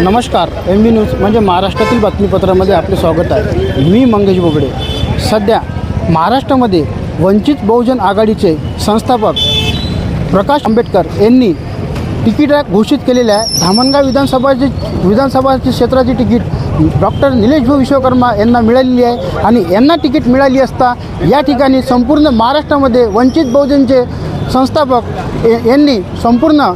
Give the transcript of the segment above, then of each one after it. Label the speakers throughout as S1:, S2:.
S1: नमस्कार एम बी न्यूज म्हणजे महाराष्ट्रातील बातमीपत्रामध्ये आपले स्वागत आहे. मी मंगेश बोबडे सध्या महाराष्ट्रामध्ये वंचित बहुजन आघाडीचे संस्थापक प्रकाश आंबेडकर यांनी तिकीट घोषित केलेल्या आहे. धामणगाव विधानसभाचे विधानसभाची क्षेत्राची तिकीट डॉक्टर निलेशभाऊ विश्वकर्मा यांना मिळालेली आहे आणि यांना तिकीट मिळाली असता या ठिकाणी संपूर्ण महाराष्ट्रामध्ये वंचित बहुजनचे संस्थापक यांनी संपूर्ण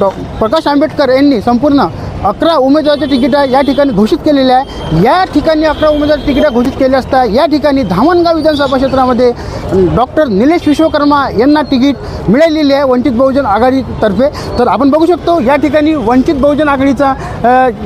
S1: डॉ प्रकाश आंबेडकर यांनी संपूर्ण अकरा उमेदवाराचे तिकीट या ठिकाणी घोषित केलेले आहे. या ठिकाणी अकरा उमेदवार तिकीट घोषित केले असता या ठिकाणी धामणगाव विधानसभा क्षेत्रामध्ये डॉक्टर निलेश विश्वकर्मा यांना तिकीट मिळालेली आहे वंचित बहुजन आघाडीतर्फे तर आपण बघू शकतो या ठिकाणी वंचित बहुजन आघाडीचा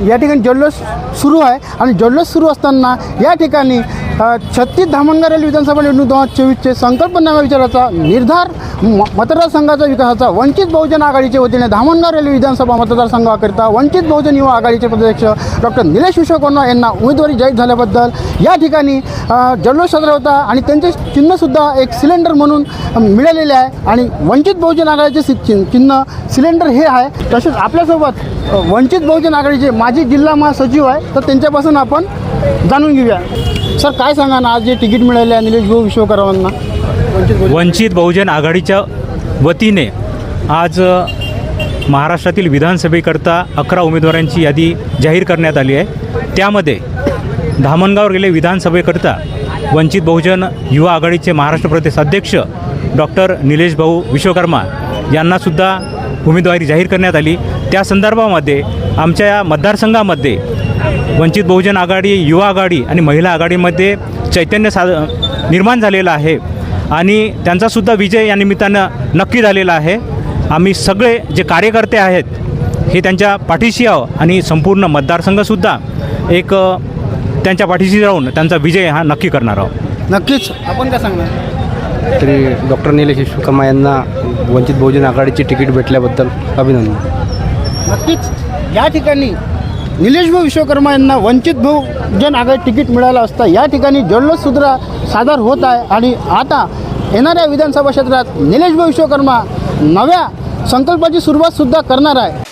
S1: या ठिकाणी जल्लोष सुरू आहे. आणि जल्लोष सुरू असताना या ठिकाणी छत्तीस धामणगाव रेल्वे विधानसभा निवडणूक दोन हजार चोवीसचे संकल्पनामा विचाराचा निर्धार म- मतदारसंघाचा विकासाचा वंचित बहुजन आघाडीच्या वतीने धामणगाव रेल्वे विधानसभा मतदारसंघाकरिता वंचित बहुजन युवा आघाडीचे पदाध्यक्ष डॉक्टर निलेश विश्वकर्मा यांना उमेदवारी जाहीर झाल्याबद्दल या ठिकाणी जल्लोष साजरा होता आणि त्यांचे चिन्हसुद्धा एक सिलेंडर म्हणून मिळालेले आहे आणि वंचित बहुजन आघाडीचे चिन्ह सिलेंडर हे आहे. तसेच आपल्यासोबत वंचित बहुजन आघाडीचे माजी जिल्हा महासचिव आहे. तर त्यांच्यापासून आपण जाणून घेऊया. सर काय सांगा ना आज जे तिकीट मिळाले आहे निलेश भाऊ विश्वकर्मांना? वंचित बहुजन.
S2: आघाडीच्या वतीने आज महाराष्ट्रातील विधानसभेकरता अकरा उमेदवारांची यादी जाहीर करण्यात आली आहे. त्यामध्ये धामणगाव रेल्वे विधानसभेकरता वंचित बहुजन युवा आघाडीचे महाराष्ट्र प्रदेश अध्यक्ष डॉक्टर निलेश भाऊ विश्वकर्मा यांनासुद्धा उमेदवारी जाहीर करण्यात आली. त्या संदर्भामध्ये आमच्या या मतदारसंघामध्ये वंचित बहुजन आघाडी युवा आघाडी आणि महिला आघाडीमध्ये चैतन्य सा निर्माण झालेलं आहे. आणि त्यांचासुद्धा विजय या निमित्तानं नक्की झालेला आहे. आम्ही सगळे जे कार्यकर्ते आहेत हे त्यांच्या पाठीशी आहो आणि संपूर्ण मतदारसंघसुद्धा एक त्यांच्या पाठीशी राहून त्यांचा विजय हा नक्की करणार आहोत.
S1: नक्कीच. आपण काय सांगणार?
S3: तरी डॉक्टर निलेश विश्वकर्मा यांना वंचित बहुजन आघाडीची तिकीट भेटल्याबद्दल अभिनंदन.
S1: नक्कीच. या ठिकाणी निलेश भाऊ विश्वकर्मा यांना वंचित बहुजन आघाडी तिकीट मिळालं असता या ठिकाणी जल्लोषसुद्धा सादर होत आहे. आणि आता येणाऱ्या विधानसभा क्षेत्रात निलेश भाऊ विश्वकर्मा नव्या संकल्पाची सुरुवात सुद्धा करणार आहे.